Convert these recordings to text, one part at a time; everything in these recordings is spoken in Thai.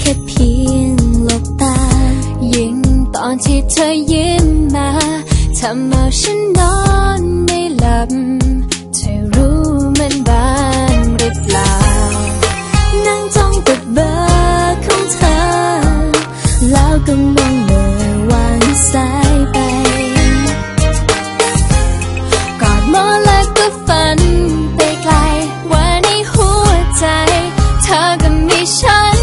แค่เพียงหลบตา ยิ่งตอนที่เธอยิ้มมาทำเอาฉันนอนไม่หลับเธอรู้มันบ้านหรือเปล่า นั่งจ้องติดเบอร์ของเธอ แล้วก็มองเลอวางสายไป กอดมอแล้วก็ฝันไปไกล ว่าในหัวใจ เธอก็มีฉัน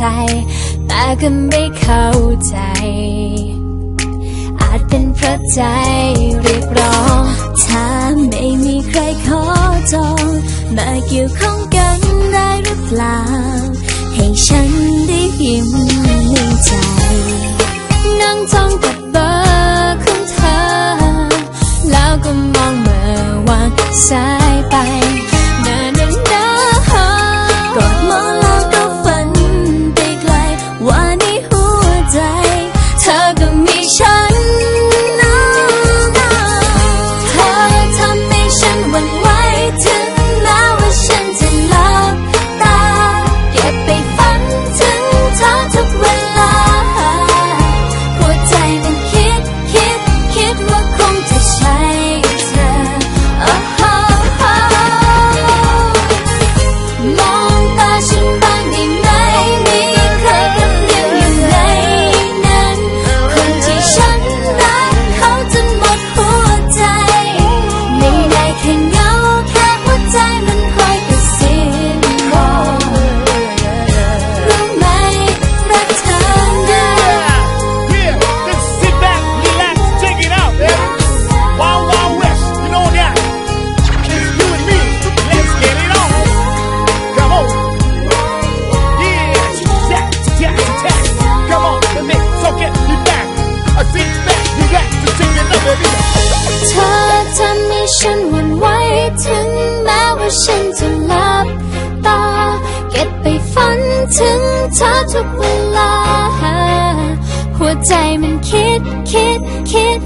ใจแต่ก็ไม่เข้าใจ อาจเป็นเพราะใจเรียกร้องถ้าไม่มีใครขอจองมาเกี่ยวข้องกันได้หรือเปล่า ให้ฉันได้ยิ้มในใจนั่งจ้องกับเบอร์ของเธอ แล้วก็มองเมื่อวางสาย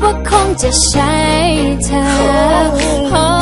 ว่าคงจะใช่เธอ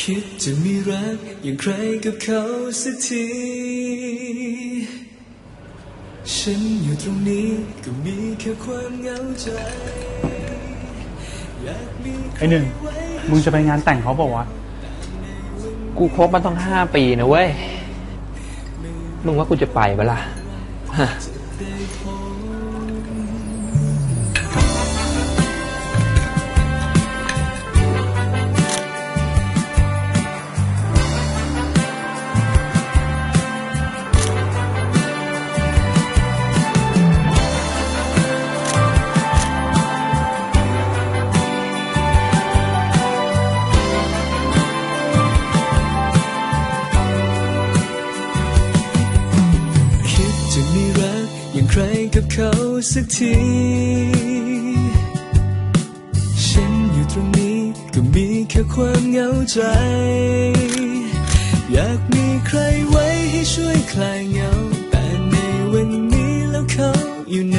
คิดจะมีรักอย่างใครกับเขาสักที ฉันอยู่ตรงนี้ก็มีแค่ความเหงาใจ อยากมีใครไอ้หนึ่ง มึงจะไปงานแต่งเขาบอกวะกูคบมาต้องห้าปีนะเว้ย มึงว่ากูจะไปปะล่ะคิด สักที ฉันอยู่ตรงนี้ก็มีแค่ความเหงาใจ อยากมีใครไว้ให้ช่วยคลายเหงา แต่ในวันนี้แล้วเขาอยู่ไหน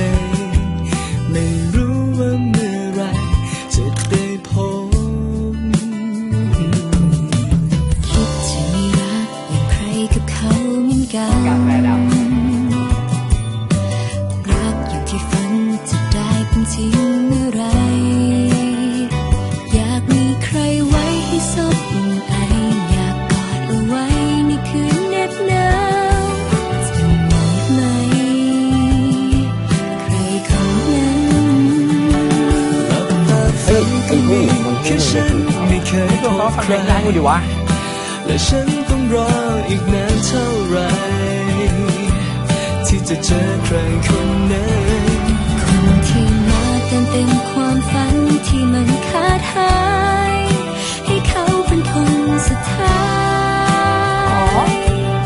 มีแค่ฉันไม่เคยพตัวเขาบฟังใครเพลงดังกูดิวะและฉันต้องรออีกนานเท่าไหรที่จะเจอใครคนนั้นคนที่มาเติมเต็มความฝันที่มันขาดหาย ให้เขาเป็นคนสุดท้าย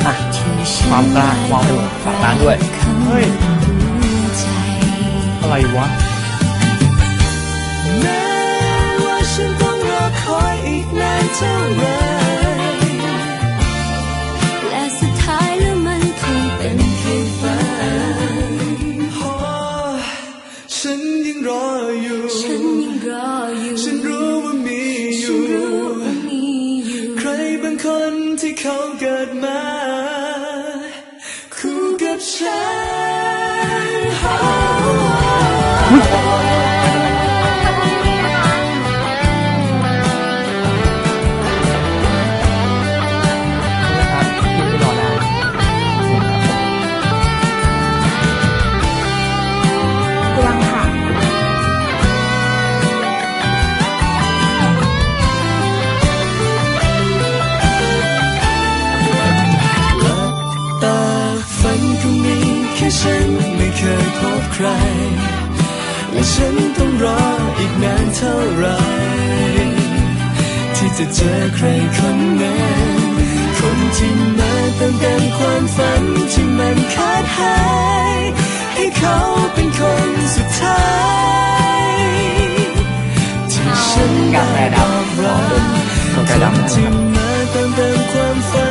อะที่ฉันความกล้าความเป็นฝากร้านด้วย เฮ้ยหัวใจอะไรวะ ฉันต้องรอคอยอีกนานเท่าไรและสุดท้ายแล้วมันคงเป็นเพียงฝันโอ้ฉันยังรออยู่ ร และฉันต้องรออีกนานเท่าไหรที่จะเจอใครคนนั้นคนที่มาเติมเต็มความฝันที่มันขาดหาย ให้เขาเป็นคนสุดท้ายที่ฉันได้บอกรักกาแฟดำนะคที่รับมาเติมเต็มความฝัน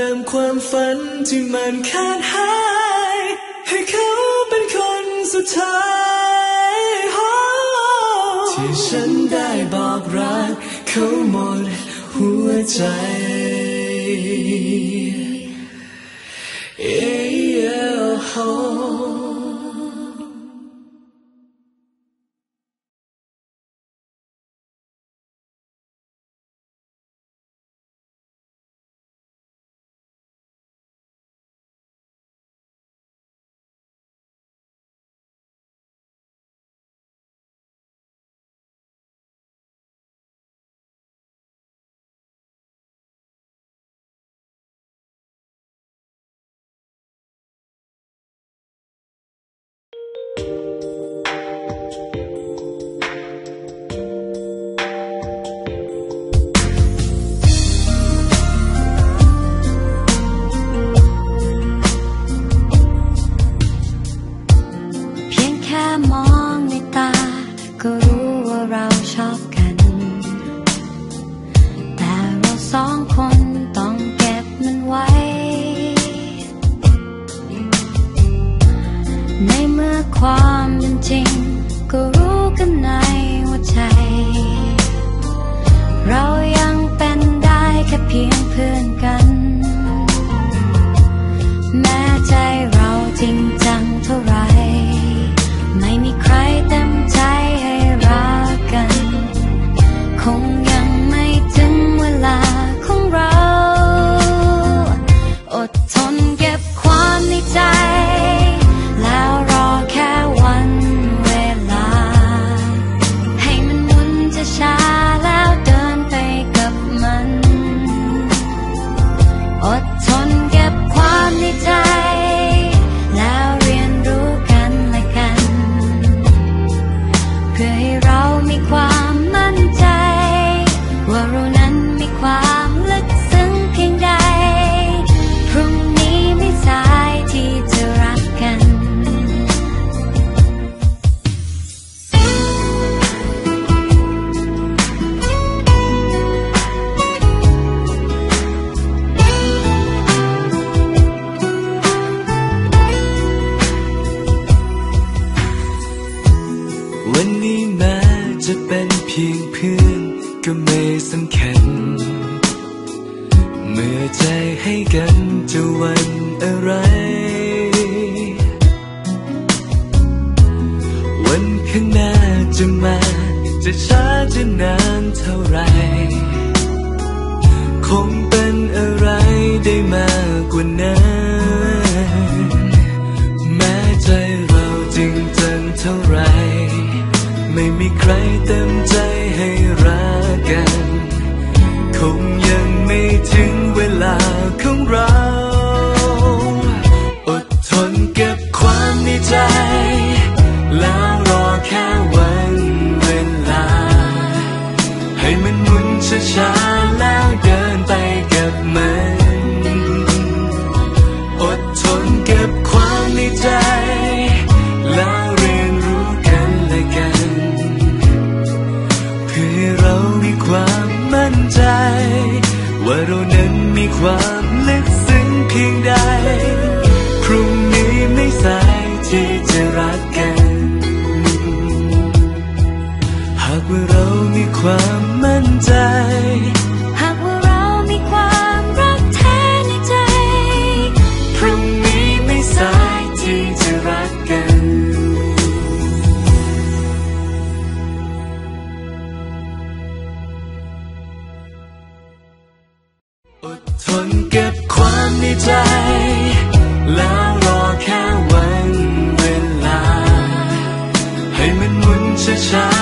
เติมเต็มความฝันที่มันขาดหาย ให้เขาเป็นคนสุดท้าย ที่ฉันได้บอกรักเขาหมดหัวใจเอ้ยโ you เท่าไร คงเป็นอะไรได้มากกว่านั้น แม้ใจเราจริงจังเท่าไร ไม่มีใครเต็มใจ sunshine. ว่าเรามีความมั่นใจ หากว่าเรามีความรักแท้ในใจ พรุ่งนี้ไม่สายที่จะรักกัน อดทนเก็บความในใจ แล้วรอแค่วันเวลา ให้มันหมุนช้าๆ